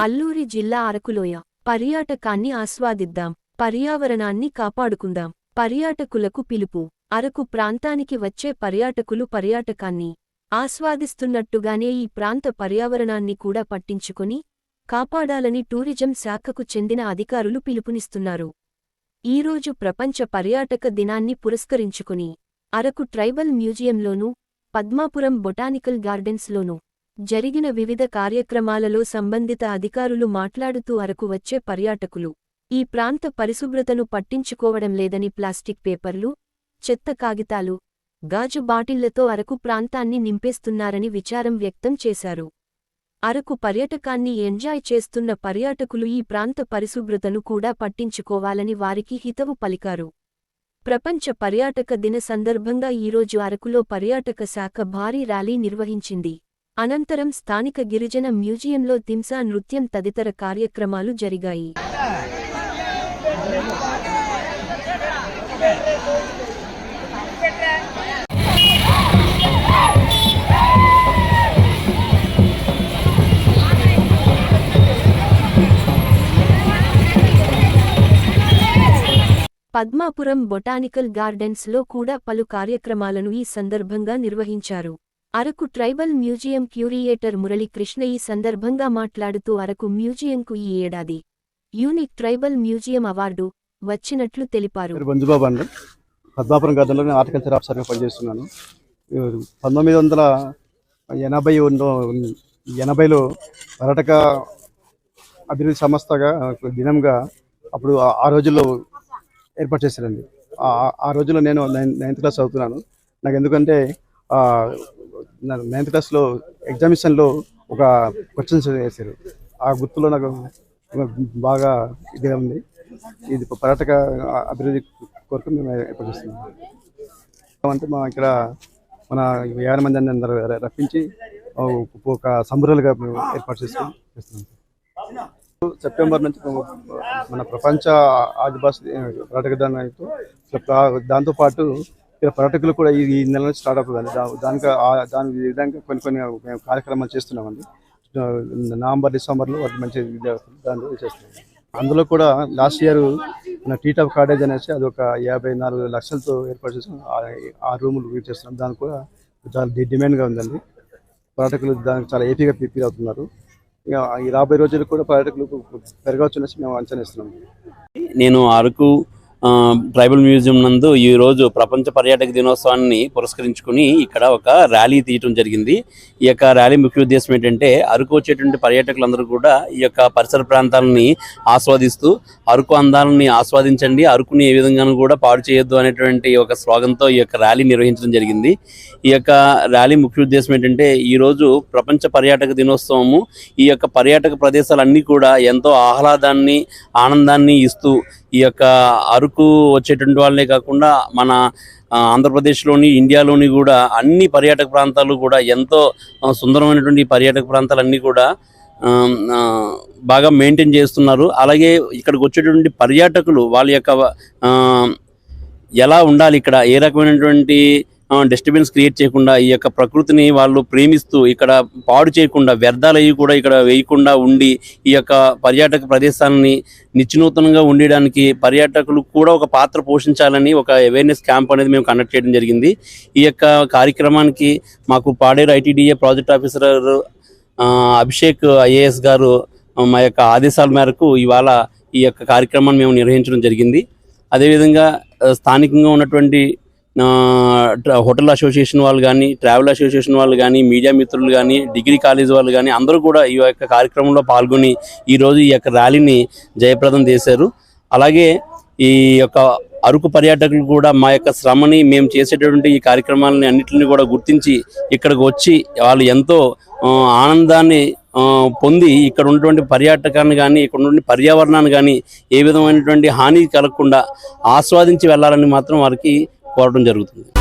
అల్లూరి జిల్లా అరకులోయ. పర్యాటకాన్ని ఆస్వాదిద్దాం. పర్యావరణాన్ని కాపాడుకుందాం. పర్యాటకులకు పిలుపు. అరకు ప్రాంతానికి వచ్చే పర్యాటకులు పర్యాటకాన్ని ఆస్వాదిస్తున్నట్టుగానే ఈ ప్రాంత పర్యావరణాన్ని కూడా పట్టించుకుని కాపాడాలని టూరిజం శాఖకు చెందిన అధికారులు పిలుపునిస్తున్నారు. ఈరోజు ప్రపంచ పర్యాటక దినాన్ని పురస్కరించుకుని అరకు ట్రైబల్ మ్యూజియంలోనూ పద్మాపురం బొటానికల్ గార్డెన్స్లోనూ జరిగిన వివిధ కార్యక్రమాలలో సంబంధిత అధికారులు మాట్లాడుతూ అరకు వచ్చే పర్యాటకులు ఈ ప్రాంత పరిశుభ్రతను పట్టించుకోవడం లేదని ప్లాస్టిక్ పేపర్లు చెత్త కాగితాలు గాజు బాటిళ్ళతో అరకు ప్రాంతాన్ని నింపేస్తున్నారని విచారం వ్యక్తం చేశారు. అరకు పర్యటకాన్ని ఎంజాయ్ చేస్తున్న పర్యాటకులు ఈ ప్రాంత పరిశుభ్రతను కూడా పట్టించుకోవాలని వారికి హితవు పలికారు. ప్రపంచ పర్యాటక దిన సందర్భంగా ఈరోజు అరకులో పర్యాటక శాఖ భారీ ర్యాలీ నిర్వహించింది. అనంతరం స్థానిక గిరిజన మ్యూజియంలో దింసా నృత్యం తదితర కార్యక్రమాలు జరిగాయి. పద్మాపురం బొటానికల్ గార్డెన్స్లో కూడా పలు కార్యక్రమాలను ఈ సందర్భంగా నిర్వహించారు. Araku tribal museum curator Muralikrishna ఈ సందర్భంగా మాట్లాడుతూ అరకు మ్యూజియంకు ఈ ఏడాది యూనిక్ ట్రైబల్ మ్యూజియం అవార్డు వచ్చినట్లు తెలిపారు. పేరు అండి. పద్మాపురం గతంలో నేను ఆర్టికల్చర్ ఆఫీసర్గా పనిచేస్తున్నాను. పంతొమ్మిది వందల ఎనభై ఎనభైలో పర్యాటక అభివృద్ధి సంస్థగా దినంగా అప్పుడు ఆ- రోజుల్లో ఏర్పాటు చేశారండి. ఆ- ఆ రోజుల్లో నేను నైన్- నైన్త్ క్లాస్ చదువుతున్నాను. నాకు ఎందుకంటే నైన్త్ నా నైన్త్ క్లాస్లో ఎగ్జామినేషన్లో ఒక క్వశ్చన్స్ వేశారు ఆ గుర్తులో నాకు బాగా ఇదిగా ఉంది. ఇది పర్యాటక అభివృద్ధి కొరకు మేము ఏర్పాటు అంటే మా ఇక్కడ మన యాభై మంది అందరూ రప్పించి ఒక సంబరాలుగా మేము ఏర్పాటు చేస్తాం చేస్తున్నాం సెప్టెంబర్ నుంచి మన ప్రపంచ ఆదివాసి పర్యాటక దానితో దాంతోపాటు ఇక్కడ పర్యాటకులు కూడా ఈ నెల నుంచి స్టార్ట్ అవుతుందండి దానికి దాని విధంగా కొన్ని కొన్ని మేము కార్యక్రమాలు చేస్తున్నామండి. నవంబర్ డిసెంబర్లో వాటి మంచి దాన్ని చేస్తున్నాం. అందులో కూడా లాస్ట్ ఇయర్ మన టీట్ ఆఫ్ కాటేజ్ అనేసి అది ఒక యాభై నాలుగు లక్షలతో ఏర్పాటు చేసాం. ఆ- రూములు యూజ్ చేస్తున్నాం. దానికి కూడా చాలా డిమాండ్గా ఉందండి. పర్యాటకులు దానికి చాలా ఏపీగా ఫీల్ అవుతున్నారు. ఇక ఈ రాబోయే రోజులు కూడా పర్యాటకులు పెరగవచ్చు అనేసి మేము అంచనా ఇస్తున్నాం నేను అరకు ట్రైబల్ మ్యూజియం నందు ఈ రోజు ప్రపంచ పర్యాటక దినోత్సవాన్ని పురస్కరించుకుని ఇక్కడ ఒక ర్యాలీ తీయటం జరిగింది. ఈ యొక్క ర్యాలీ ముఖ్య ఉద్దేశం ఏంటంటే అరకు వచ్చేటువంటి పర్యాటకులందరూ కూడా ఈ యొక్క పరిసర ప్రాంతాలని ఆస్వాదిస్తూ అరకు అందాలని ఆస్వాదించండి అరకుని ఏ విధంగానూ కూడా పాడు చేయొద్దు అనేటువంటి ఒక స్లోగన్తో ఈ యొక్క ర్యాలీ నిర్వహించడం జరిగింది. ఈ యొక్క ర్యాలీ ముఖ్య ఉద్దేశం ఏంటంటే ఈ రోజు ప్రపంచ పర్యాటక దినోత్సవము ఈ యొక్క పర్యాటక ప్రదేశాలన్నీ కూడా ఎంతో ఆహ్లాదాన్ని ఆనందాన్ని ఇస్తూ ఈ యొక్క అరకు వచ్చేటువంటి వాళ్ళే కాకుండా మన ఆంధ్రప్రదేశ్లోని ఇండియాలోని కూడా అన్ని పర్యాటక ప్రాంతాలు కూడా ఎంతో సుందరమైనటువంటి పర్యాటక ప్రాంతాలన్నీ కూడా బాగా మెయింటైన్ చేస్తున్నారు. అలాగే ఇక్కడికి వచ్చేటువంటి పర్యాటకులు వాళ్ళ యొక్క ఎలా ఉండాలి ఇక్కడ? ఏ రకమైనటువంటి డిస్టర్బెన్స్ క్రియేట్ చేయకుండా ఈ యొక్క ప్రకృతిని వాళ్ళు ప్రేమిస్తూ ఇక్కడ పాడు చేయకుండా వ్యర్థాలు అవి కూడా ఇక్కడ వేయకుండా ఉండి ఈ యొక్క పర్యాటక ప్రదేశాలని నిత్యనూతనంగా ఉండడానికి పర్యాటకులు కూడా ఒక పాత్ర పోషించాలని ఒక అవేర్నెస్ క్యాంప్ అనేది మేము కండక్ట్ చేయడం జరిగింది. ఈ యొక్క కార్యక్రమానికి మాకు Paderu ITDA project officer Abhishek IAS గారు మా యొక్క ఆదేశాల మేరకు ఇవాళ ఈ యొక్క కార్యక్రమాన్ని మేము నిర్వహించడం జరిగింది. అదేవిధంగా స్థానికంగా ఉన్నటువంటి హోటల్ అసోసియేషన్ వాళ్ళు కానీ ట్రావెల్ అసోసియేషన్ వాళ్ళు కానీ మీడియా మిత్రులు కానీ డిగ్రీ కాలేజ్ వాళ్ళు కానీ అందరూ కూడా ఈ యొక్క కార్యక్రమంలో పాల్గొని ఈరోజు ఈ యొక్క ర్యాలీని జయప్రదం చేశారు. అలాగే ఈ యొక్క అరకు పర్యాటకులు కూడా మా యొక్క శ్రమని మేము చేసేటటువంటి ఈ కార్యక్రమాలని అన్నింటిని కూడా గుర్తించి ఇక్కడికి వచ్చి వాళ్ళు ఎంతో ఆనందాన్ని పొంది ఇక్కడ ఉన్నటువంటి పర్యాటకాన్ని కానీ ఇక్కడ ఉన్నటువంటి పర్యావరణాన్ని కానీ ఏ విధమైనటువంటి హాని కలగకుండా ఆస్వాదించి వెళ్ళాలని మాత్రం వారికి కోరడం జరుగుతుంది.